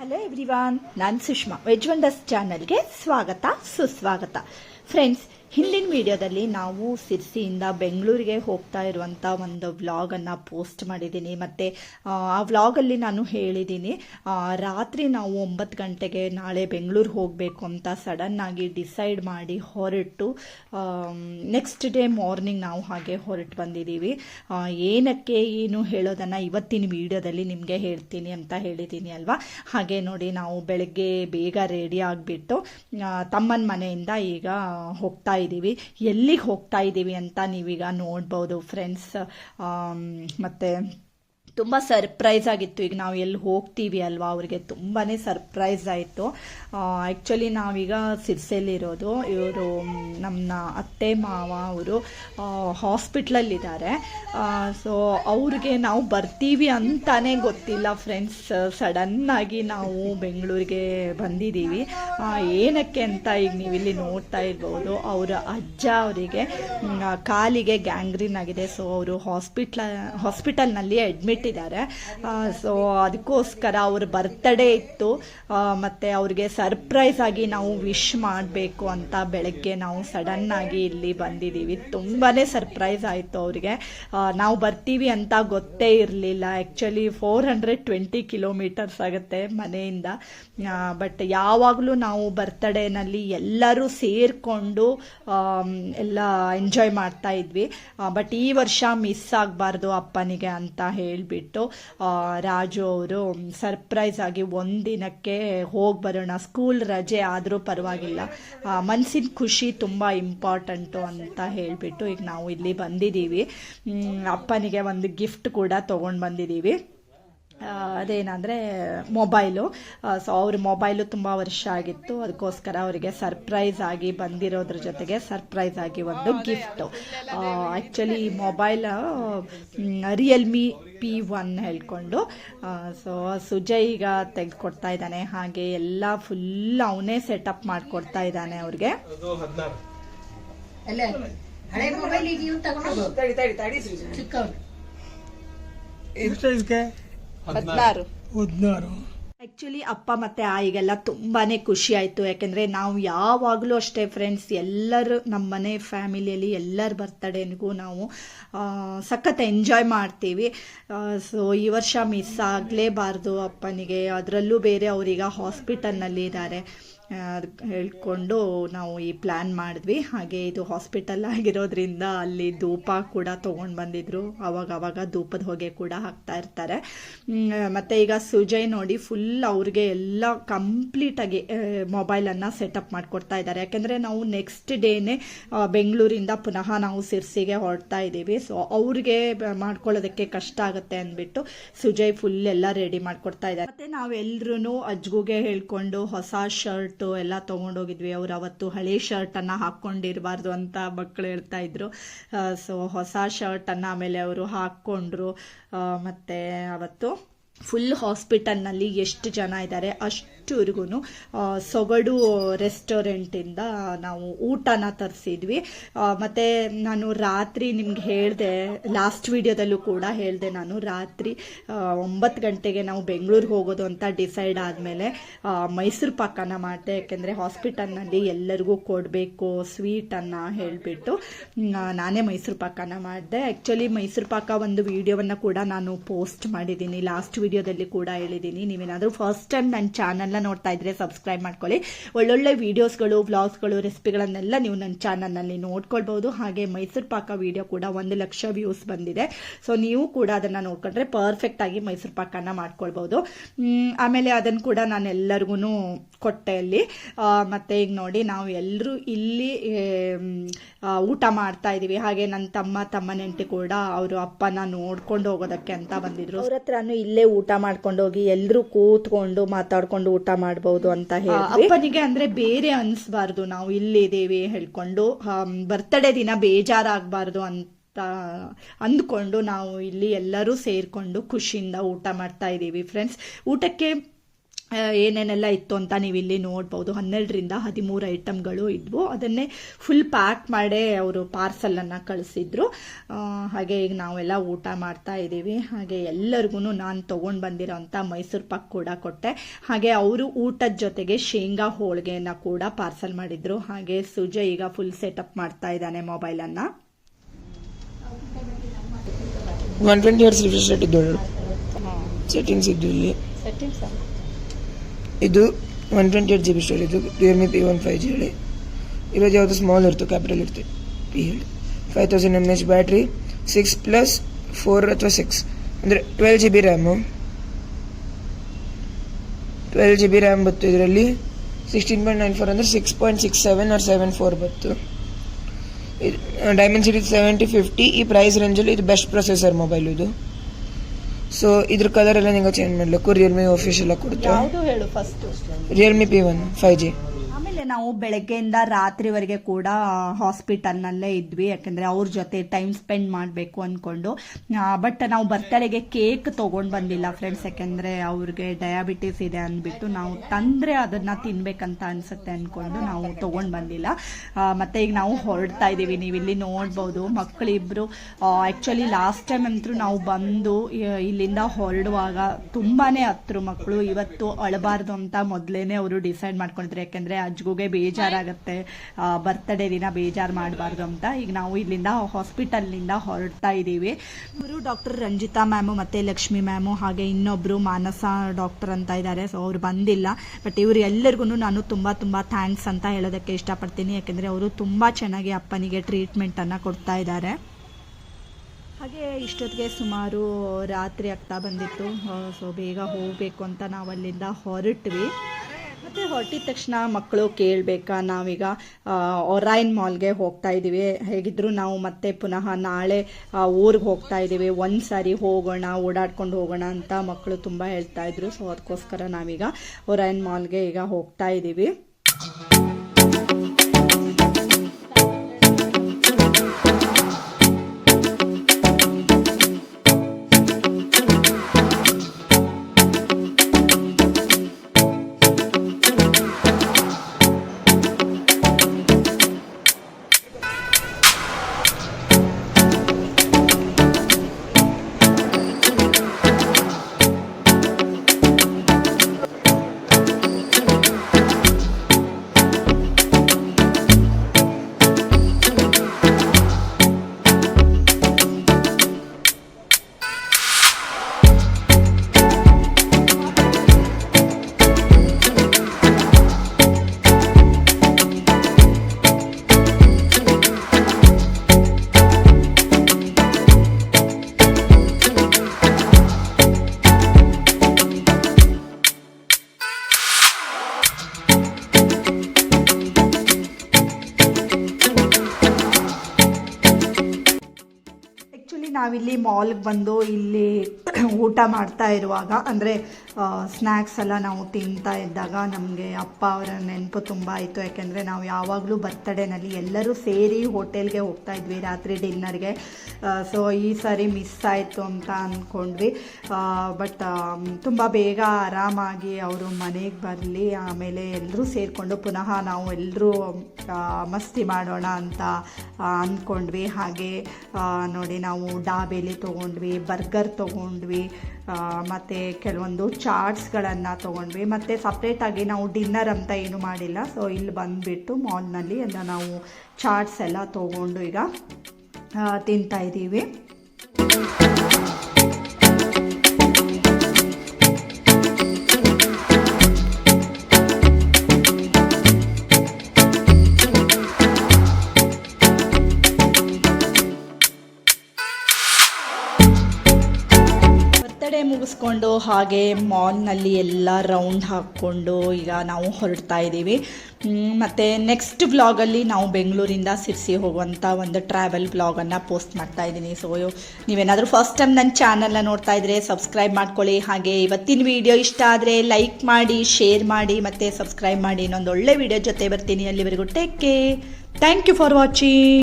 Hello everyone ನಾನು Sushma veg wonders ಚಾನಲ್ಗೆ ಸ್ವಾಗತ ಸುಸ್ವಾಗತ. ಫ್ರೆಂಡ್ಸ್ ಹಿಂದಿನ ವಿಡಿಯೋದಲ್ಲಿ ನಾವು ಸಿರ್ಸಿಯಿಂದ ಬೆಂಗಳೂರಿಗೆ ಹೋಗ್ತಾ ಇರುವಂಥ ಒಂದು ವ್ಲಾಗನ್ನು ಪೋಸ್ಟ್ ಮಾಡಿದ್ದೀನಿ. ಮತ್ತು, ಆ ವ್ಲಾಗಲ್ಲಿ ನಾನು ಹೇಳಿದ್ದೀನಿ ರಾತ್ರಿ ನಾವು ಒಂಬತ್ತು ಗಂಟೆಗೆ ನಾಳೆ ಬೆಂಗಳೂರು ಹೋಗಬೇಕು ಅಂತ ಸಡನ್ನಾಗಿ ಡಿಸೈಡ್ ಮಾಡಿ ಹೊರಟು ನೆಕ್ಸ್ಟ್ ಡೇ ಮಾರ್ನಿಂಗ್ ನಾವು ಹಾಗೆ ಹೊರಟು ಬಂದಿದ್ದೀವಿ. ಏನಕ್ಕೆ ಏನು ಹೇಳೋದನ್ನು ಇವತ್ತಿನ ವಿಡಿಯೋದಲ್ಲಿ ನಿಮಗೆ ಹೇಳ್ತೀನಿ ಅಂತ ಹೇಳಿದ್ದೀನಿ ಅಲ್ವಾ? ಹಾಗೆ ನೋಡಿ ನಾವು ಬೆಳಗ್ಗೆ ಬೇಗ ರೆಡಿ ಆಗಿಬಿಟ್ಟು ತಮ್ಮನ ಮನೆಯಿಂದ ಈಗ ಹೋಗ್ತಾ ಇದ್ದೀವಿ. ಎಲ್ಲಿಗೆ ಹೋಗ್ತಾ ಇದ್ದೀವಿ ಅಂತ ನೀವೀಗ ನೋಡ್ಬೋದು ಫ್ರೆಂಡ್ಸ್ ಮತ್ತು ತುಂಬ ಸರ್ಪ್ರೈಸ್ ಆಗಿತ್ತು. ಈಗ ನಾವು ಎಲ್ಲಿ ಹೋಗ್ತೀವಿ ಅಲ್ವಾ, ಅವರಿಗೆ ತುಂಬಾ ಸರ್ಪ್ರೈಸ್ ಆಯಿತು. ಆ್ಯಕ್ಚುಲಿ ನಾವೀಗ ಸಿರ್ಸೆಲಿರೋದು ಇವರು ನಮ್ಮ ಅತ್ತೆ, ಮಾವ, ಅವರು ಹಾಸ್ಪಿಟ್ಲಲ್ಲಿದ್ದಾರೆ ಸೊ ಅವ್ರಿಗೆ ನಾವು ಬರ್ತೀವಿ ಅಂತಾನೆ ಗೊತ್ತಿಲ್ಲ ಫ್ರೆಂಡ್ಸ್ ಸಡನ್ನಾಗಿ ನಾವು ಬೆಂಗಳೂರಿಗೆ ಬಂದಿದ್ದೀವಿ. ಏನಕ್ಕೆ ಅಂತ ಈಗ ನೀವು ಇಲ್ಲಿ ನೋಡ್ತಾ ಇರ್ಬೋದು, ಅವರ ಅಜ್ಜ ಅವರಿಗೆ ಕಾಲಿಗೆ ಗ್ಯಾಂಗ್ರೀನ್ ಆಗಿದೆ. ಸೊ ಅವರು ಹಾಸ್ಪಿಟ್ಲ ಹಾಸ್ಪಿಟಲ್ನಲ್ಲಿ ಅಡ್ಮಿಟ್ ಇದ್ದಾರೆ ಸೊ ಅದಕ್ಕೋಸ್ಕರ ಅವ್ರ ಬರ್ತ್ಡೇ ಇತ್ತು. ಮತ್ತೆ ಅವ್ರಿಗೆ ಸರ್ಪ್ರೈಸ್ ಆಗಿ ನಾವು ವಿಶ್ ಮಾಡಬೇಕು ಅಂತ ಬೆಳಗ್ಗೆ ನಾವು ಸಡನ್ ಆಗಿ ಇಲ್ಲಿ ಬಂದಿದ್ದೀವಿ. ತುಂಬಾ ಸರ್ಪ್ರೈಸ್ ಆಯಿತು ಅವರಿಗೆ. ನಾವು ಬರ್ತೀವಿ ಅಂತ ಗೊತ್ತೇ ಇರಲಿಲ್ಲ. Actually four hundred twenty kilometres ಆಗುತ್ತೆ ಮನೆಯಿಂದ. ಬಟ್ ಯಾವಾಗಲೂ ನಾವು ಬರ್ತಡೇನಲ್ಲಿ ಎಲ್ಲರೂ ಸೇರಿಕೊಂಡು ಎಲ್ಲ ಎಂಜಾಯ್ ಮಾಡ್ತಾ ಇದ್ವಿ. ಬಟ್ ಈ ವರ್ಷ ಮಿಸ್ ಆಗಬಾರ್ದು ಅಪ್ಪನಿಗೆ ಅಂತ ಹೇಳಿಬಿಟ್ಟು. ರಾಜು ಅವರು ಸರ್ಪ್ರೈಸ್ ಆಗಿ ಒಂದಿನಕ್ಕೆ ಹೋಗಿ ಬರೋಣ ಸ್ಕೂಲ್ ರಜೆ ಆದರೂ ಪರವಾಗಿಲ್ಲ. ಮನಸ್ಸಿನ ಖುಷಿ ತುಂಬ ಇಂಪಾರ್ಟೆಂಟು ಅಂತ ಹೇಳಿಬಿಟ್ಟು ಈಗ ನಾವು ಇಲ್ಲಿ ಬಂದಿದ್ದೀವಿ. ಅಪ್ಪನಿಗೆ ಒಂದು ಗಿಫ್ಟ್ ಕೂಡ ತೊಗೊಂಡು ಬಂದಿದ್ದೀವಿ. ಅದೇನಂದರೆ ಮೊಬೈಲು. ಸೊ ಅವ್ರ ಮೊಬೈಲು ತುಂಬ ವರ್ಷ ಆಗಿತ್ತು. ಅದಕ್ಕೋಸ್ಕರ ಅವರಿಗೆ ಸರ್ಪ್ರೈಸ್ ಆಗಿ ಬಂದಿರೋದ್ರ ಜೊತೆಗೆ ಸರ್ಪ್ರೈಸ್ ಆಗಿ ಒಂದು ಗಿಫ್ಟು. ಆ್ಯಕ್ಚುಲಿ ಈ ಮೊಬೈಲ್ ರಿಯಲ್ಮಿ ಪಿ ಒನ್ ಹೇಳ್ಕೊಂಡು ಸೊ ಸುಜಯ್ ಈಗ ತೆಗೆದುಕೊಡ್ತಾ ಇದ್ದಾನೆ. ಹಾಗೆ ಎಲ್ಲ ಫುಲ್ ಅವನೇ ಸೆಟಪ್ ಮಾಡಿಕೊಡ್ತಾ ಇದ್ದಾನೆ ಅವ್ರಿಗೆ. ಅಲ್ಲ ಹಳೆ ಮೊಬೈಲ್ ಹದಿನಾರು. ಹದಿನಾರು. ಆ್ಯಕ್ಚುಲಿ ಅಪ್ಪ ಮತ್ತು ಆಯಿಗೆಲ್ಲ ತುಂಬಾ ಖುಷಿ ಆಯಿತು. ಯಾಕೆಂದರೆ ನಾವು ಯಾವಾಗಲೂ ಅಷ್ಟೇ ಫ್ರೆಂಡ್ಸ್ ಎಲ್ಲರೂ ನಮ್ಮ ಮನೆ ಫ್ಯಾಮಿಲಿಯಲ್ಲಿ ಎಲ್ಲರ ಬರ್ತಡೇನಿಗೂ ನಾವು ಸಖತ್ ಎಂಜಾಯ್ ಮಾಡ್ತೀವಿ. ಸೊ ಈ ವರ್ಷ ಮಿಸ್ ಆಗಲೇಬಾರ್ದು ಅಪ್ಪನಿಗೆ. ಅದರಲ್ಲೂ ಬೇರೆ ಅವರೀಗ ಹಾಸ್ಪಿಟಲ್ನಲ್ಲಿ ಇದ್ದಾರೆ ಹೇಳ್ಕೊಂಡು ನಾವು ಈ ಪ್ಲ್ಯಾನ್ ಮಾಡಿದ್ವಿ. ಹಾಗೆ ಇದು ಹಾಸ್ಪಿಟಲ್ ಆಗಿರೋದ್ರಿಂದ ಅಲ್ಲಿ ಧೂಪ ಕೂಡ ತೊಗೊಂಡು ಬಂದಿದ್ರು. ಅವಾಗ ಅವಾಗ ಧೂಪದ ಹೊಗೆ ಕೂಡ ಹಾಕ್ತಾ ಇರ್ತಾರೆ. ಮತ್ತು ಈಗ ಸುಜಯ್ ನೋಡಿ ಫುಲ್ ಅವ್ರಿಗೆ ಎಲ್ಲ ಕಂಪ್ಲೀಟಾಗಿ ಮೊಬೈಲನ್ನು ಸೆಟಪ್ ಮಾಡಿಕೊಡ್ತಾ ಇದ್ದಾರೆ. ಯಾಕೆಂದರೆ ನಾವು ನೆಕ್ಸ್ಟ್ ಡೇನೇ ಬೆಂಗಳೂರಿಂದ ಪುನಃ ನಾವು ಸಿರ್ಸಿಗೆ ಹೊರಡ್ತಾ ಇದ್ದೀವಿ. ಸೊ ಅವ್ರಿಗೆ ಮಾಡ್ಕೊಳ್ಳೋದಕ್ಕೆ ಕಷ್ಟ ಆಗುತ್ತೆ ಅಂದ್ಬಿಟ್ಟು ಸುಜಯ್ ಫುಲ್ ಎಲ್ಲ ರೆಡಿ ಮಾಡಿಕೊಡ್ತಾ ಇದ್ದಾರೆ. ಮತ್ತು ನಾವೆಲ್ಲರೂ ಅಜ್ಗುಗೆ ಹೇಳಿಕೊಂಡು ಹೊಸ ಶರ್ಟು ಎಲ್ಲ ತೊಗೊಂಡೋಗಿದ್ವಿ ಅವ್ರು ಅವತ್ತು ಹಳೆ ಶರ್ಟನ್ನು ಹಾಕ್ಕೊಂಡಿರಬಾರ್ದು ಅಂತ ಮಕ್ಕಳು ಹೇಳ್ತಾ ಇದ್ರು. ಸೊ ಹೊಸ ಶರ್ಟನ್ನು ಆಮೇಲೆ ಅವರು ಹಾಕ್ಕೊಂಡ್ರು. ಮತ್ತೆ ಅವತ್ತು ಫುಲ್ ಹಾಸ್ಪಿಟಲ್ನಲ್ಲಿ ಎಷ್ಟು ಜನ ಇದ್ದಾರೆ ಅಷ್ಟುವರೆಗೂ ಸೊಗಡು ರೆಸ್ಟೋರೆಂಟಿಂದ ನಾವು ಊಟನ ತರಿಸಿದ್ವಿ. ಮತ್ತು ನಾನು ರಾತ್ರಿ ನಿಮ್ಗೆ ಹೇಳಿದೆ, ಲಾಸ್ಟ್ ವಿಡಿಯೋದಲ್ಲೂ ಕೂಡ ಹೇಳಿದೆ ನಾನು ರಾತ್ರಿ ಒಂಬತ್ತು ಗಂಟೆಗೆ ನಾವು ಬೆಂಗಳೂರಿಗೆ ಹೋಗೋದು ಅಂತ ಡಿಸೈಡ್ ಆದಮೇಲೆ ಮೈಸೂರು ಪಾಕನ ಮಾಡಿದೆ. ಯಾಕೆಂದರೆ ಹಾಸ್ಪಿಟಲ್ನಲ್ಲಿ ಎಲ್ಲರಿಗೂ ಕೊಡಬೇಕು ಸ್ವೀಟನ್ನು ಹೇಳಿಬಿಟ್ಟು ನಾನೇ ಮೈಸೂರು ಪಾಕನ ಮಾಡಿದೆ. ಆ್ಯಕ್ಚುಲಿ ಮೈಸೂರು ಪಾಕ ಒಂದು ವಿಡಿಯೋವನ್ನು ಕೂಡ ನಾನು ಪೋಸ್ಟ್ ಮಾಡಿದ್ದೀನಿ. ಲಾಸ್ಟ್ ವಿಡಿಯೋದಲ್ಲಿ ಕೂಡ ಹೇಳಿದ್ದೀನಿ. ನೀವೇನಾದರೂ ಫಸ್ಟ್ ಟೈಮ್ ನನ್ನ ಚಾನಲ್ನ ನೋಡ್ತಾ ಇದ್ರೆ ಸಬ್ಸ್ಕ್ರೈಬ್ ಮಾಡ್ಕೊಳ್ಳಿ. ಒಳ್ಳೊಳ್ಳೆ ವಿಡಿಯೋಸ್ಗಳು ವ್ಲಾಗ್ಸ್ಗಳು ರೆಸಿಪಿಗಳನ್ನೆಲ್ಲ ನೀವು ನನ್ನ ಚಾನಲ್ನಲ್ಲಿ ನೋಡ್ಕೊಳ್ಬೋದು ಹಾಗೆ ಮೈಸೂರು ಪಾಕ ವಿಡಿಯೋ ಕೂಡ ಒಂದು ಲಕ್ಷ ವ್ಯೂಸ್ ಬಂದಿದೆ. ಸೊ ನೀವು ಕೂಡ ಅದನ್ನು ನೋಡ್ಕೊಂಡ್ರೆ ಪರ್ಫೆಕ್ಟ್ ಆಗಿ ಮೈಸೂರು ಪಾಕನ ಮಾಡ್ಕೊಳ್ಬೋದು ಆಮೇಲೆ ಅದನ್ನು ಕೂಡ ನಾನು ಎಲ್ಲರಿಗೂ ಕೊಟ್ಟೆ ಅಲ್ಲಿ. ಮತ್ತೆ ಈಗ ನೋಡಿ ನಾವು ಎಲ್ಲರೂ ಇಲ್ಲಿ ಊಟ ಮಾಡ್ತಾ ಇದೀವಿ. ಹಾಗೆ ನನ್ನ ತಮ್ಮ ತಮ್ಮ ನೆಂಟಿ ಕೂಡ ಅವರು ಅಪ್ಪನ ನೋಡ್ಕೊಂಡು ಹೋಗೋದಕ್ಕೆ ಅಂತ ಬಂದಿದ್ರು. ಅವ್ರ ಹತ್ರನೂ ಇಲ್ಲೇ ಊಟ ಮಾಡ್ಕೊಂಡು ಹೋಗಿ ಎಲ್ಲರೂ ಕೂತ್ಕೊಂಡು ಮಾತಾಡ್ಕೊಂಡು ಊಟ ಮಾಡಬಹುದು ಅಂತ ಹೇಳಿ ಅಪ್ಪನಿಗೆ ಅಂದ್ರೆ ಬೇರೆ ಅನ್ಸ್ಬಾರ್ದು. ನಾವು ಇಲ್ಲಿದ್ದೇವೆ ಹೇಳ್ಕೊಂಡು ಬರ್ತಡೇ ದಿನ ಬೇಜಾರಾಗಬಾರ್ದು ಅಂತ ಅಂದ್ಕೊಂಡು ನಾವು ಇಲ್ಲಿ ಎಲ್ಲರೂ ಸೇರ್ಕೊಂಡು ಖುಷಿಯಿಂದ ಊಟ ಮಾಡ್ತಾ ಇದ್ದೀವಿ ಫ್ರೆಂಡ್ಸ್ ಊಟಕ್ಕೆ ಏನೇನೆಲ್ಲ ಇತ್ತು ಅಂತ ನೀವು ಇಲ್ಲಿ ನೋಡ್ಬೋದು. ಹನ್ನೆರಡರಿಂದ ಹದಿಮೂರು ಐಟಮ್ಗಳು ಇದ್ವು. ಅದನ್ನೇ ಫುಲ್ ಪ್ಯಾಕ್ ಮಾಡೇ ಅವರು ಪಾರ್ಸಲನ್ನು ಕಳಿಸಿದ್ರು. ಹಾಗೆ ಈಗ ನಾವೆಲ್ಲ ಊಟ ಮಾಡ್ತಾ ಇದ್ದೀವಿ. ಹಾಗೆ ಎಲ್ಲರಿಗೂ ನಾನು ತೊಗೊಂಡು ಬಂದಿರೋಂಥ ಮೈಸೂರು ಪಾಕ್ ಕೂಡ ಕೊಟ್ಟೆ. ಹಾಗೆ ಅವರು ಊಟದ ಜೊತೆಗೆ ಶೇಂಗಾ ಹೋಳಿಗೆಯನ್ನು ಕೂಡ ಪಾರ್ಸಲ್ ಮಾಡಿದ್ರು. ಹಾಗೆ ಸುಜಯ್ ಈಗ ಫುಲ್ ಸೆಟಪ್ ಮಾಡ್ತಾ ಇದ್ದಾನೆ ಮೊಬೈಲನ್ನು ಒನ್ ಟ್ವೆಂಟಿ ಇಯರ್ಸ್ ಸೆಟ್ಟಿಂಗ್ಸ್ ಇದ್ದು ಇಲ್ಲಿ. ಇದು one twenty eight G B store ಇದು Realme P one five G ಹೇಳಿ. ಇರೋದು ಯಾವುದು ಸ್ಮಾಲ್ ಇರುತ್ತೆ ಕ್ಯಾಪಿಟಲ್ ಇರುತ್ತೆ. ಪಿ ಹೇಳಿ. Five thousand M H battery six plus four ಅಥವಾ ಸಿಕ್ಸ್ ಅಂದರೆ twelve G B RAM twelve G B RAM ಬತ್ತು ಇದರಲ್ಲಿ. ಸಿಕ್ಸ್ಟೀನ್ ಪಾಯಿಂಟ್ ನೈನ್ ಫೋರ್ ಅಂದರೆ six point six seven or seven four ಬತ್ತು. Dimensity seventy fifty ಈ price ರೇಂಜಲ್ಲಿ ಇದು best processor mobile ಇದು. ಸೊ ಇದ್ರ ಕಲರ್ ಎಲ್ಲ ನಿಂಗೆ ಚೇಂಜ್ ಮಾಡಲಿಕ್ಕೂ ರಿಯಲ್ಮಿ ಆಫೀಸ್ ಎಲ್ಲ ಕೊಡುತ್ತೆ ಯಾವುದು ಹೇಳು first Realme P one five G ನಾವು ಬೆಳಗ್ಗೆಯಿಂದ ರಾತ್ರಿವರೆಗೆ ಕೂಡ ಹಾಸ್ಪಿಟಲ್ನಲ್ಲೇ ಇದ್ವಿ, ಯಾಕಂದ್ರೆ ಅವ್ರ ಜೊತೆ ಟೈಮ್ ಸ್ಪೆಂಡ್ ಮಾಡಬೇಕು ಅಂದ್ಕೊಂಡು ಬಟ್ ನಾವು ಬರ್ತಡೆಗೆ ಕೇಕ್ ತೊಗೊಂಡು ಬಂದಿಲ್ಲ ಫ್ರೆಂಡ್ಸ್, ಯಾಕಂದ್ರೆ ಅವ್ರಿಗೆ ಡಯಾಬಿಟಿಸ್ ಇದೆ ಅಂದ್ಬಿಟ್ಟು ನಾವು ತಂದ್ರೆ ಅದನ್ನ ತಿನ್ಬೇಕಂತ ಅನ್ಸುತ್ತೆ ಅಂದ್ಕೊಂಡು ನಾವು ತೊಗೊಂಡು ಬಂದಿಲ್ಲ. ಮತ್ತೆ ಈಗ ನಾವು ಹೊರಡ್ತಾ ಇದ್ದೀವಿ ನೀವು ಇಲ್ಲಿ ನೋಡ್ಬೋದು. ಮಕ್ಕಳಿಬ್ರು ಆ್ಯಕ್ಚುಲಿ ಲಾಸ್ಟ್ ಟೈಮ್ ಅಂತೂ ನಾವು ಬಂದು ಇಲ್ಲಿಂದ ಹೊರಡುವಾಗ ತುಂಬಾನೇ ಹತ್ರ ಮಕ್ಕಳು ಇವತ್ತು ಅಳಬಾರ್ದು ಅಂತ ಮೊದಲೇನೆ ಅವರು ಡಿಸೈಡ್ ಮಾಡ್ಕೊಂಡಿದ್ರು, ಯಾಕಂದ್ರೆ ಅಜ್ಗುಗೆ ಬೇಜಾರಾಗುತ್ತೆ. ಬರ್ತ್ಡೇ ದಿನ ಬೇಜಾರು ಮಾಡಬಾರ್ದು ಅಂತ. ಈಗ ನಾವು ಇಲ್ಲಿಂದ ಹಾಸ್ಪಿಟಲ್ನಿಂದ ಹೊರಡ್ತಾ ಇದ್ದೀವಿ. ಇವರು ಡಾಕ್ಟರ್ ರಂಜಿತಾ ಮ್ಯಾಮು ಮತ್ತೆ ಲಕ್ಷ್ಮಿ ಮ್ಯಾಮು ಹಾಗೆ ಇನ್ನೊಬ್ರು ಮಾನಸ ಡಾಕ್ಟರ್ ಅಂತ ಇದ್ದಾರೆ. ಸೊ ಅವ್ರು ಬಂದಿಲ್ಲ. ಬಟ್ ಇವರು ಎಲ್ಲರಿಗೂ ನಾನು ತುಂಬ ತುಂಬ ಥ್ಯಾಂಕ್ಸ್ ಅಂತ ಹೇಳೋದಕ್ಕೆ ಇಷ್ಟಪಡ್ತೀನಿ. ಯಾಕೆಂದರೆ ಅವರು ತುಂಬ ಚೆನ್ನಾಗಿ ಅಪ್ಪನಿಗೆ ಟ್ರೀಟ್ಮೆಂಟನ್ನು ಕೊಡ್ತಾ ಇದ್ದಾರೆ. ಹಾಗೆ ಇಷ್ಟೊತ್ತಿಗೆ ಸುಮಾರು ರಾತ್ರಿ ಆಗ್ತಾ ಬಂದಿತ್ತು. ಸೊ ಬೇಗ ಹೋಗಬೇಕು ಅಂತ ನಾವು ಅಲ್ಲಿಂದ ಹೊರಟ್ವಿ. ಮತ್ತು ಹೊರಟಿದ ತಕ್ಷಣ ಮಕ್ಕಳು ಕೇಳಬೇಕಾ? ನಾವೀಗ ಒರೈನ್ ಮಾಲ್ಗೆ ಹೋಗ್ತಾ ಇದ್ದೀವಿ ಹೇಗಿದ್ರು ನಾವು ಮತ್ತೆ ಪುನಃ ನಾಳೆ ಊರಿಗೆ ಹೋಗ್ತಾ ಇದ್ದೀವಿ ಒಂದು ಸಾರಿ ಹೋಗೋಣ, ಓಡಾಡ್ಕೊಂಡು ಹೋಗೋಣ ಅಂತ ಮಕ್ಕಳು ತುಂಬ ಹೇಳ್ತಾ ಇದ್ರು. ಸೊ ಅದಕ್ಕೋಸ್ಕರ ನಾವೀಗ ಒರೈನ್ ಮಾಲ್ಗೆ ಈಗ ಹೋಗ್ತಾ ಇದ್ದೀವಿ ನಾವಿಲ್ಲಿ ಮಾಲ್ಗೆ ಬಂದು ಇಲ್ಲಿ ಊಟ ಮಾಡ್ತಾ ಇರುವಾಗ, ಅಂದರೆ ಸ್ನ್ಯಾಕ್ಸ್ ಎಲ್ಲ ನಾವು ತಿಂತಾ ಇದ್ದಾಗ ನಮಗೆ ಅಪ್ಪ ಅವರ ನೆನಪು ತುಂಬ ಆಯಿತು. ಯಾಕೆಂದರೆ ನಾವು ಯಾವಾಗಲೂ ಬರ್ತಡೇನಲ್ಲಿ ಎಲ್ಲರೂ ಸೇರಿ ಹೋಟೆಲ್ಗೆ ಹೋಗ್ತಾ ಇದ್ವಿ, ರಾತ್ರಿ ಡಿನ್ನರ್ಗೆ ಸೊ ಈ ಸಾರಿ ಮಿಸ್ ಆಯಿತು ಅಂತ ಅಂದ್ಕೊಂಡ್ವಿ ಬಟ್ ತುಂಬ ಬೇಗ ಆರಾಮಾಗಿ ಅವರು ಮನೆಗೆ ಬರಲಿ, ಆಮೇಲೆ ಎಲ್ಲರೂ ಸೇರಿಕೊಂಡು ಪುನಃ ನಾವು ಎಲ್ಲರೂ ಮಸ್ತಿ ಮಾಡೋಣ ಅಂತ ಅಂದ್ಕೊಂಡ್ವಿ ಹಾಗೆ ನೋಡಿ ನಾವು ಡಾಬೇಲಿ ತೊಗೊಂಡ್ವಿ, ಬರ್ಗರ್ ತೊಗೊಂಡ್ವಿ. ಮತ್ತು ಕೆಲವೊಂದು ಚಾಟ್ಸ್ಗಳನ್ನು ತೊಗೊಂಡ್ವಿ. ಮತ್ತು ಸಪ್ರೇಟಾಗಿ ನಾವು ಡಿನ್ನರ್ ಅಂತ ಏನು ಮಾಡಿಲ್ಲ. ಸೊ ಇಲ್ಲಿ ಬಂದುಬಿಟ್ಟು ಮಾಲ್ನಲ್ಲಿ ಎಲ್ಲ ನಾವು ಚಾಟ್ಸ್ ಎಲ್ಲ ತೊಗೊಂಡು ಈಗ ಆ, ಮುಗಿಸ್ಕೊಂಡು ಹಾಗೆ ಮಾಲ್ನಲ್ಲಿ ಎಲ್ಲ ರೌಂಡ್ ಹಾಕ್ಕೊಂಡು ಈಗ ನಾವು ಹೊರಡ್ತಾ ಇದ್ದೀವಿ. ಮತ್ತು ನೆಕ್ಸ್ಟ್ ವ್ಲಾಗಲ್ಲಿ ನಾವು ಬೆಂಗಳೂರಿಂದ ಸಿರ್ಸಿ ಹೋಗುವಂಥ ಒಂದು ಟ್ರಾವೆಲ್ ವ್ಲಾಗನ್ನು ಪೋಸ್ಟ್ ಮಾಡ್ತಾ ಇದ್ದೀನಿ. ಸೊ ನೀವೇನಾದರೂ ಫಸ್ಟ್ ಟೈಮ್ ನನ್ನ ಚಾನಲ್ನ ನೋಡ್ತಾ ಇದ್ದರೆ ಸಬ್ಸ್ಕ್ರೈಬ್ ಮಾಡ್ಕೊಳ್ಳಿ. ಹಾಗೆ ಇವತ್ತಿನ ವಿಡಿಯೋ ಇಷ್ಟ ಆದರೆ ಲೈಕ್ ಮಾಡಿ ಶೇರ್ ಮಾಡಿ, ಮತ್ತು ಸಬ್ಸ್ಕ್ರೈಬ್ ಮಾಡಿ. ಇನ್ನೊಂದು ಒಳ್ಳೆ ವಿಡಿಯೋ ಜೊತೆ ಬರ್ತೀನಿ. ಅಲ್ಲಿವರೆಗೂ take care thank you for watching